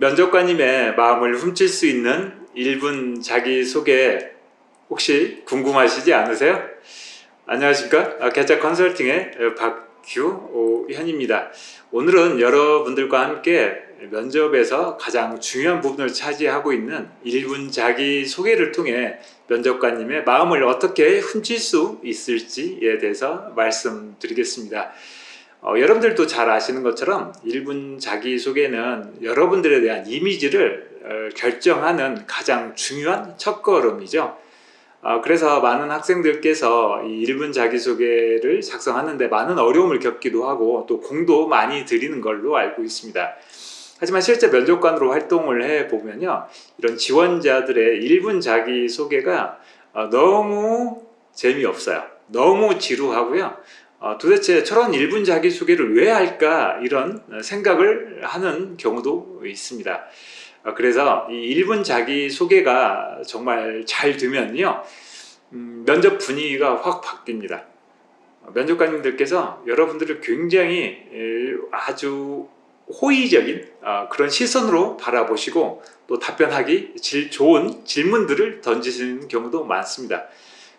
면접관님의 마음을 훔칠 수 있는 1분 자기소개 혹시 궁금하시지 않으세요? 안녕하십니까? 아, 개짜 컨설팅의 박규현입니다. 오늘은 여러분들과 함께 면접에서 가장 중요한 부분을 차지하고 있는 1분 자기소개를 통해 면접관님의 마음을 어떻게 훔칠 수 있을지에 대해서 말씀드리겠습니다. 어, 여러분들도 잘 아시는 것처럼 1분 자기소개는 여러분들에 대한 이미지를 어, 결정하는 가장 중요한 첫걸음이죠. 어, 그래서 많은 학생들께서 이 1분 자기소개를 작성하는데 많은 어려움을 겪기도 하고 또 공도 많이 들이는 걸로 알고 있습니다. 하지만 실제 면접관으로 활동을 해 보면요. 이런 지원자들의 1분 자기소개가 어, 너무 재미없어요. 너무 지루하고요. 어, 도대체 저런 1분 자기소개를 왜 할까 이런 생각을 하는 경우도 있습니다. 어, 그래서 이 1분 자기소개가 정말 잘 되면요 음, 면접 분위기가 확 바뀝니다. 어, 면접관님들께서 여러분들을 굉장히 에, 아주 호의적인 어, 그런 시선으로 바라보시고 또 답변하기 질, 좋은 질문들을 던지시는 경우도 많습니다.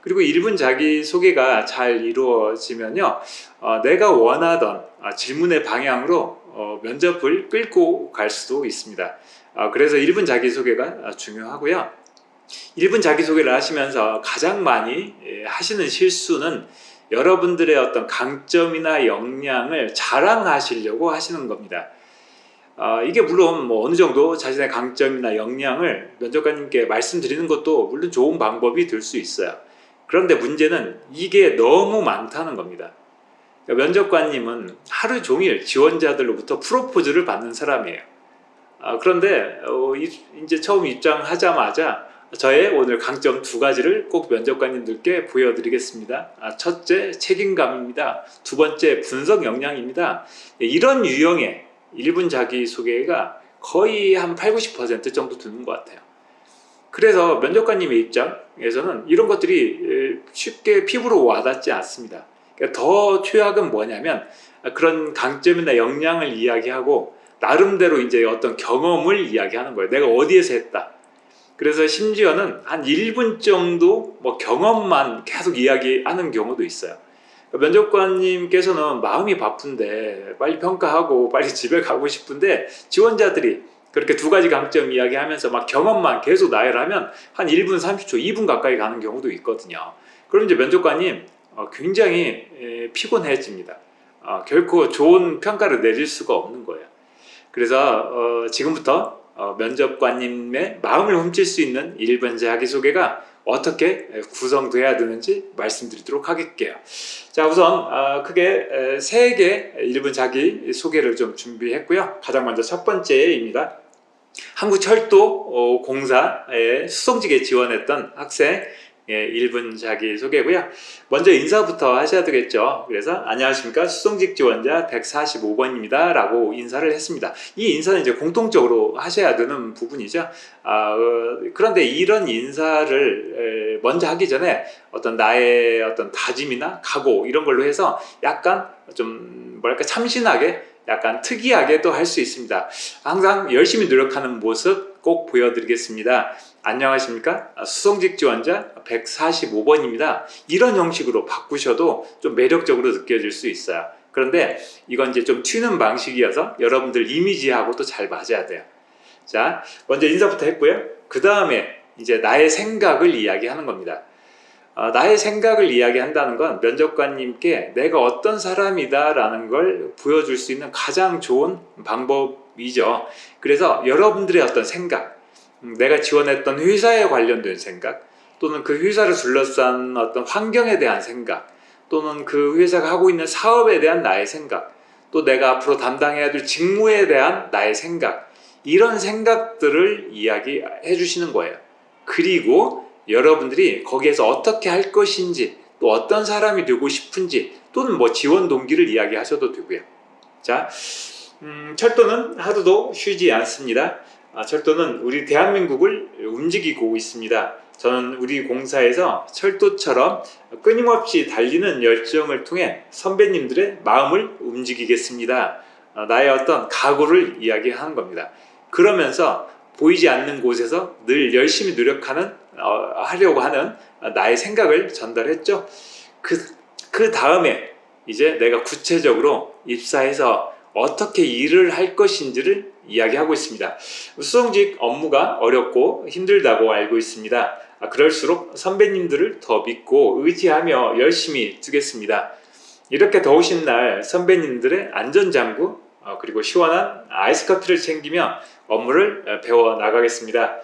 그리고 1분 자기소개가 잘 이루어지면요, 어, 내가 원하던 어, 질문의 방향으로 어, 면접을 끌고 갈 수도 있습니다. 어, 그래서 1분 자기소개가 중요하고요. 1분 자기소개를 하시면서 가장 많이 예, 하시는 실수는 여러분들의 어떤 강점이나 역량을 자랑하시려고 하시는 겁니다. 어, 이게 물론 뭐 어느 정도 자신의 강점이나 역량을 면접관님께 말씀드리는 것도 물론 좋은 방법이 될 수 있어요. 그런데 문제는 이게 너무 많다는 겁니다. 그러니까 면접관님은 하루 종일 지원자들로부터 프로포즈를 받는 사람이에요. 아, 그런데 어, 이제 처음 입장하자마자 저의 오늘 강점 두 가지를 꼭 면접관님들께 보여드리겠습니다. 아, 첫째, 책임감입니다. 두 번째, 분석 역량입니다. 이런 유형의 1분 자기소개가 거의 한 8, 90% 정도 드는 것 같아요. 그래서 면접관님의 입장에서는 이런 것들이 쉽게 피부로 와닿지 않습니다. 그러니까 더 최악은 뭐냐면 그런 강점이나 역량을 이야기하고 나름대로 이제 어떤 경험을 이야기하는 거예요. 내가 어디에서 했다. 그래서 심지어는 한 1분 정도 뭐 경험만 계속 이야기하는 경우도 있어요. 면접관님께서는 마음이 바쁜데 빨리 평가하고 빨리 집에 가고 싶은데 지원자들이 그렇게 두 가지 강점 이야기하면서 막 경험만 계속 나열하면 한 1분 30초, 2분 가까이 가는 경우도 있거든요. 그럼 이제 면접관님 어, 굉장히 피곤해집니다. 어, 결코 좋은 평가를 내릴 수가 없는 거예요. 그래서 어, 지금부터 면접관님의 마음을 훔칠 수 있는 1분 자기소개가 어떻게 구성돼야 되는지 말씀드리도록 하겠게요. 자, 우선 크게 세개 1분 자기 소개를 좀 준비했고요. 가장 먼저 첫 번째입니다. 한국철도 공사에 수송직에 지원했던 학생 예, 1분 자기소개고요. 먼저 인사부터 하셔야 되겠죠. 그래서 안녕하십니까 수송직 지원자 145번입니다. 라고 인사를 했습니다. 이 인사는 이제 공통적으로 하셔야 되는 부분이죠. 아, 어, 그런데 이런 인사를 먼저 하기 전에 어떤 나의 어떤 다짐이나 각오 이런 걸로 해서 약간 좀 뭐랄까 참신하게 약간 특이하게 또할수 있습니다. 항상 열심히 노력하는 모습 꼭 보여드리겠습니다. 안녕하십니까? 수성직 지원자 145번입니다. 이런 형식으로 바꾸셔도 좀 매력적으로 느껴질 수 있어요. 그런데 이건 이제 좀 튀는 방식이어서 여러분들 이미지하고 또 잘 맞아야 돼요. 자, 먼저 인사부터 했고요. 그 다음에 이제 나의 생각을 이야기하는 겁니다. 어, 나의 생각을 이야기한다는 건 면접관님께 내가 어떤 사람이다라는 걸 보여줄 수 있는 가장 좋은 방법이죠. 그래서 여러분들의 어떤 생각, 음, 내가 지원했던 회사에 관련된 생각 또는 그 회사를 둘러싼 어떤 환경에 대한 생각 또는 그 회사가 하고 있는 사업에 대한 나의 생각 또 내가 앞으로 담당해야 될 직무에 대한 나의 생각 이런 생각들을 이야기해 주시는 거예요. 그리고 여러분들이 거기에서 어떻게 할 것인지 또 어떤 사람이 되고 싶은지 또는 뭐 지원 동기를 이야기하셔도 되고요. 자, 음, 철도는 하루도 쉬지 않습니다. 아, 철도는 우리 대한민국을 움직이고 있습니다. 저는 우리 공사에서 철도처럼 끊임없이 달리는 열정을 통해 선배님들의 마음을 움직이겠습니다. 아, 나의 어떤 각오를 이야기하는 겁니다. 그러면서 보이지 않는 곳에서 늘 열심히 노력하는 어, 하려고 하는 나의 생각을 전달했죠. 그, 그 다음에 이제 내가 구체적으로 입사해서 어떻게 일을 할 것인지를 이야기하고 있습니다. 수성직 업무가 어렵고 힘들다고 알고 있습니다. 아, 그럴수록 선배님들을 더 믿고 의지하며 열심히 두겠습니다. 이렇게 더우신 날 선배님들의 안전장구 어, 그리고 시원한 아이스커트를 챙기며 업무를 어, 배워 나가겠습니다.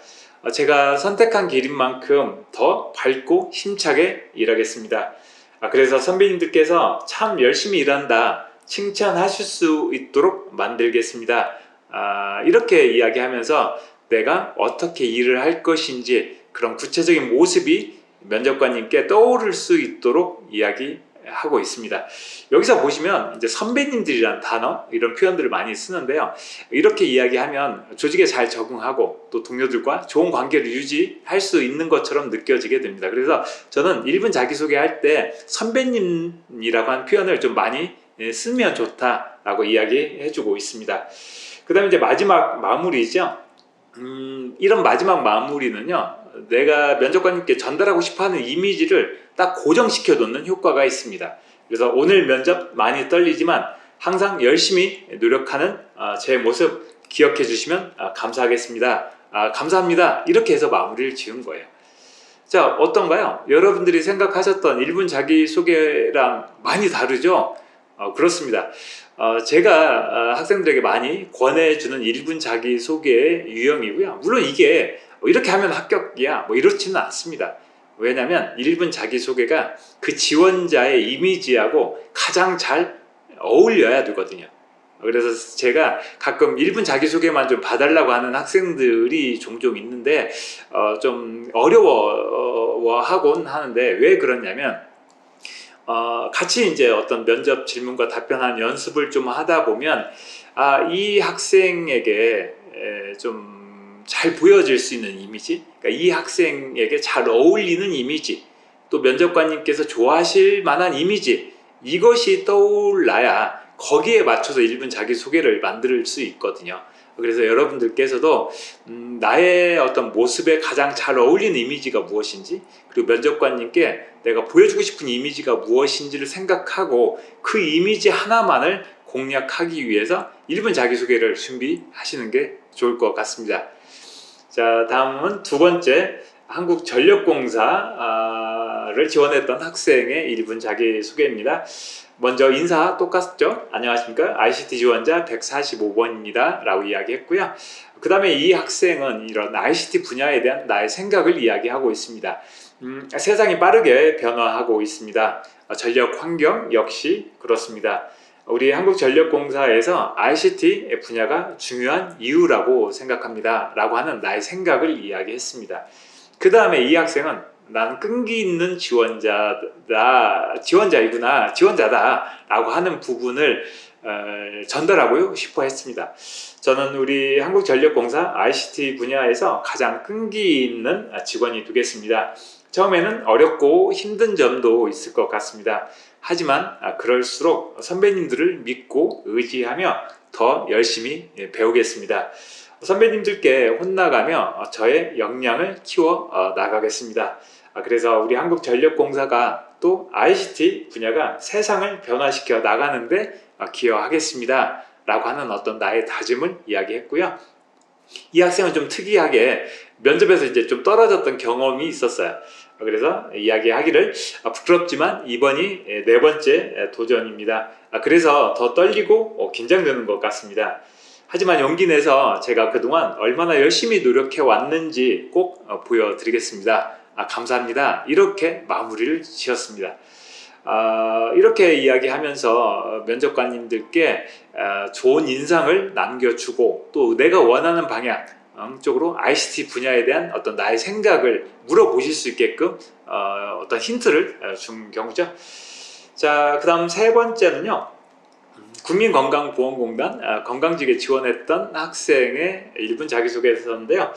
어, 제가 선택한 길인 만큼 더 밝고 힘차게 일하겠습니다. 아, 그래서 선배님들께서 참 열심히 일한다 칭찬하실 수 있도록 만들겠습니다. 아, 이렇게 이야기하면서 내가 어떻게 일을 할 것인지 그런 구체적인 모습이 면접관님께 떠오를 수 있도록 이야기 하고 있습니다. 여기서 보시면 이제 선배님들이란 단어 이런 표현들을 많이 쓰는데요. 이렇게 이야기하면 조직에 잘 적응하고 또 동료들과 좋은 관계를 유지할 수 있는 것처럼 느껴지게 됩니다. 그래서 저는 1분 자기소개할 때 선배님이라고 하는 표현을 좀 많이 예, 쓰면 좋다라고 이야기해주고 있습니다. 그 다음에 이제 마지막 마무리죠. 음, 이런 마지막 마무리는요, 내가 면접관님께 전달하고 싶어 하는 이미지를 딱 고정시켜 놓는 효과가 있습니다. 그래서 오늘 면접 많이 떨리지만 항상 열심히 노력하는 아, 제 모습 기억해 주시면 아, 감사하겠습니다. 아, 감사합니다. 이렇게 해서 마무리를 지은 거예요. 자, 어떤가요? 여러분들이 생각하셨던 1분 자기소개랑 많이 다르죠? 어, 그렇습니다. 어, 제가 어, 학생들에게 많이 권해주는 1분 자기소개의 유형이고요. 물론 이게 이렇게 하면 합격이야 뭐 이렇지는 않습니다. 왜냐하면 1분 자기소개가 그 지원자의 이미지하고 가장 잘 어울려야 되거든요. 그래서 제가 가끔 1분 자기소개만 좀 봐달라고 하는 학생들이 종종 있는데 어, 좀 어려워하곤 하는데 왜 그러냐면 어, 같이 이제 어떤 면접 질문과 답변하는 연습을 좀 하다 보면 아, 이 학생에게 좀 잘 보여질 수 있는 이미지, 그러니까 이 학생에게 잘 어울리는 이미지, 또 면접관님께서 좋아하실 만한 이미지, 이것이 떠올라야 거기에 맞춰서 1분 자기소개를 만들 수 있거든요. 그래서 여러분들께서도 음, 나의 어떤 모습에 가장 잘 어울리는 이미지가 무엇인지 그리고 면접관님께 내가 보여주고 싶은 이미지가 무엇인지를 생각하고 그 이미지 하나만을 공략하기 위해서 1분 자기소개를 준비하시는 게 좋을 것 같습니다. 자, 다음은 두 번째 한국전력공사를 지원했던 학생의 1분 자기소개입니다. 먼저 인사 똑같죠? 안녕하십니까? ICT 지원자 145번입니다. 라고 이야기했고요. 그 다음에 이 학생은 이런 ICT 분야에 대한 나의 생각을 이야기하고 있습니다. 음, 세상이 빠르게 변화하고 있습니다. 전력 환경 역시 그렇습니다. 우리 한국전력공사에서 ICT 분야가 중요한 이유라고 생각합니다. 라고 하는 나의 생각을 이야기했습니다. 그 다음에 이 학생은 난 끈기 있는 지원자다, 지원자이구나, 지원자다 라고 하는 부분을 어, 전달하고 싶어 했습니다. 저는 우리 한국전력공사 ICT 분야에서 가장 끈기 있는 직원이 되겠습니다. 처음에는 어렵고 힘든 점도 있을 것 같습니다. 하지만 그럴수록 선배님들을 믿고 의지하며 더 열심히 배우겠습니다. 선배님들께 혼나가며 저의 역량을 키워 어, 나가겠습니다. 아, 그래서 우리 한국전력공사가 또 ICT 분야가 세상을 변화시켜 나가는데 어, 기여하겠습니다. 라고 하는 어떤 나의 다짐을 이야기했고요. 이 학생은 좀 특이하게 면접에서 이제 좀 떨어졌던 경험이 있었어요. 그래서 이야기하기를 아, 부끄럽지만 이번이 네 번째 도전입니다. 아, 그래서 더 떨리고 어, 긴장되는 것 같습니다. 하지만 용기 내서 제가 그동안 얼마나 열심히 노력해 왔는지 꼭 어, 보여드리겠습니다. 아, 감사합니다. 이렇게 마무리를 지었습니다. 아, 이렇게 이야기하면서 면접관님들께 아, 좋은 인상을 남겨주고 또 내가 원하는 방향 쪽으로 ICT 분야에 대한 어떤 나의 생각을 물어보실 수 있게끔 어, 어떤 힌트를 어, 준 경우죠. 자, 그 다음 세 번째는요. 국민건강보험공단 아, 건강직에 지원했던 학생의 1분 자기소개서인데요.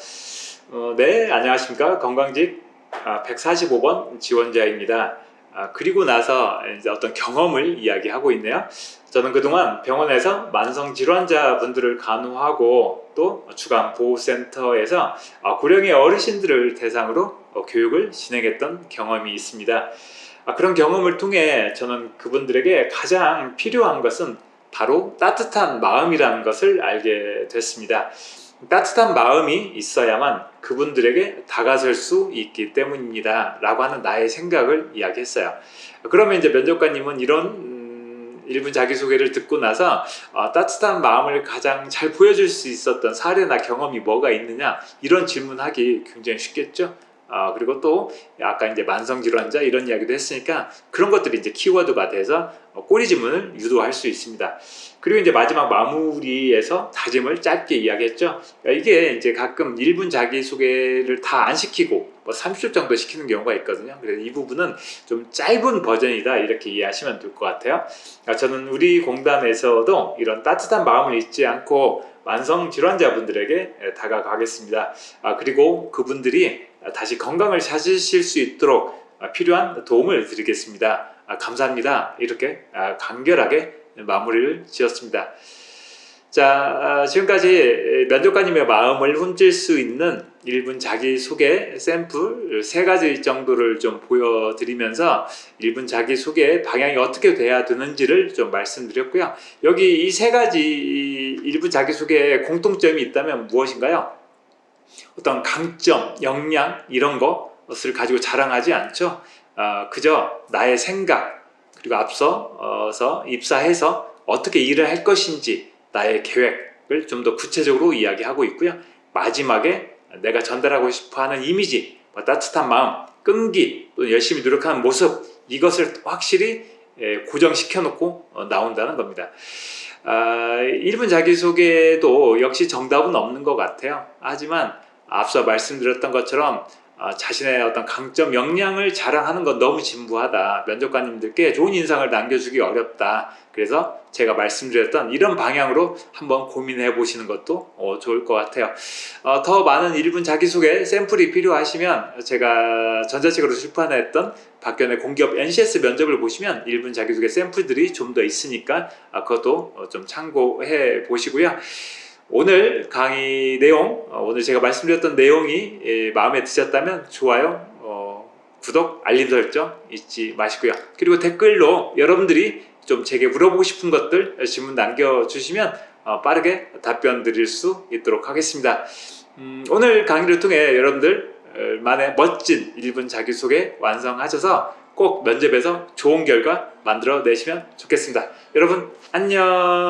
어, 네, 안녕하십니까. 건강직 아, 145번 지원자입니다. 아, 그리고 나서 이제 어떤 경험을 이야기하고 있네요. 저는 그동안 병원에서 만성 질환자 분들을 간호하고 또 주간 보호센터에서 어, 고령의 어르신들을 대상으로 어, 교육을 진행했던 경험이 있습니다. 아, 그런 경험을 통해 저는 그분들에게 가장 필요한 것은 바로 따뜻한 마음이라는 것을 알게 됐습니다. 따뜻한 마음이 있어야만 그분들에게 다가설 수 있기 때문입니다. 라고 하는 나의 생각을 이야기했어요. 그러면 이제 면접관님은 이런 음, 1분 자기소개를 듣고 나서 어, 따뜻한 마음을 가장 잘 보여줄 수 있었던 사례나 경험이 뭐가 있느냐 이런 질문하기 굉장히 쉽겠죠. 아, 그리고 또 아까 이제 만성 질환자 이런 이야기도 했으니까 그런 것들이 이제 키워드가 돼서 어, 꼬리 질문을 유도할 수 있습니다. 그리고 이제 마지막 마무리에서 다짐을 짧게 이야기했죠. 그러니까 이게 이제 가끔 1분 자기 소개를 다 안 시키고 뭐 30초 정도 시키는 경우가 있거든요. 그래서 이 부분은 좀 짧은 버전이다 이렇게 이해하시면 될 것 같아요. 아, 저는 우리 공단에서도 이런 따뜻한 마음을 잊지 않고 만성 질환자분들에게 다가가겠습니다. 아, 그리고 그분들이 다시 건강을 찾으실 수 있도록 아, 필요한 도움을 드리겠습니다. 아, 감사합니다. 이렇게 아, 간결하게 마무리를 지었습니다. 자, 아, 지금까지 면접관님의 마음을 훔칠 수 있는 1분 자기소개 샘플 세 가지 정도를 좀 보여드리면서 1분 자기소개 방향이 어떻게 돼야 되는지를 좀 말씀드렸고요. 여기 이세 가지 1분 자기소개에 공통점이 있다면 무엇인가요? 어떤 강점, 역량 이런 것을 가지고 자랑하지 않죠. 아, 그저 나의 생각 그리고 앞서서 입사해서 어떻게 일을 할 것인지 나의 계획을 좀 더 구체적으로 이야기하고 있고요. 마지막에 내가 전달하고 싶어하는 이미지, 뭐 따뜻한 마음, 끈기, 또 열심히 노력하는 모습 이것을 확실히 예, 고정시켜 놓고 어, 나온다는 겁니다. 아, 1분 자기소개도 역시 정답은 없는 것 같아요. 하지만 앞서 말씀드렸던 것처럼 아, 자신의 어떤 강점, 역량을 자랑하는 건 너무 진부하다. 면접관님들께 좋은 인상을 남겨주기 어렵다. 그래서 제가 말씀드렸던 이런 방향으로 한번 고민해 보시는 것도 어, 좋을 것 같아요. 어, 더 많은 1분 자기소개 샘플이 필요하시면 제가 전자책으로 출판했던 박견의 공기업 NCS 면접을 보시면 1분 자기소개 샘플들이 좀 더 있으니까 아, 그것도 어, 좀 참고해 보시고요. 오늘 강의 내용, 어, 오늘 제가 말씀드렸던 내용이 예, 마음에 드셨다면 좋아요, 어, 구독, 알림 설정 잊지 마시고요. 그리고 댓글로 여러분들이 좀 제게 물어보고 싶은 것들 질문 남겨주시면 어, 빠르게 답변 드릴 수 있도록 하겠습니다. 음, 오늘 강의를 통해 여러분들만의 멋진 1분 자기소개 완성하셔서 꼭 면접에서 좋은 결과 만들어 내시면 좋겠습니다. 여러분 안녕.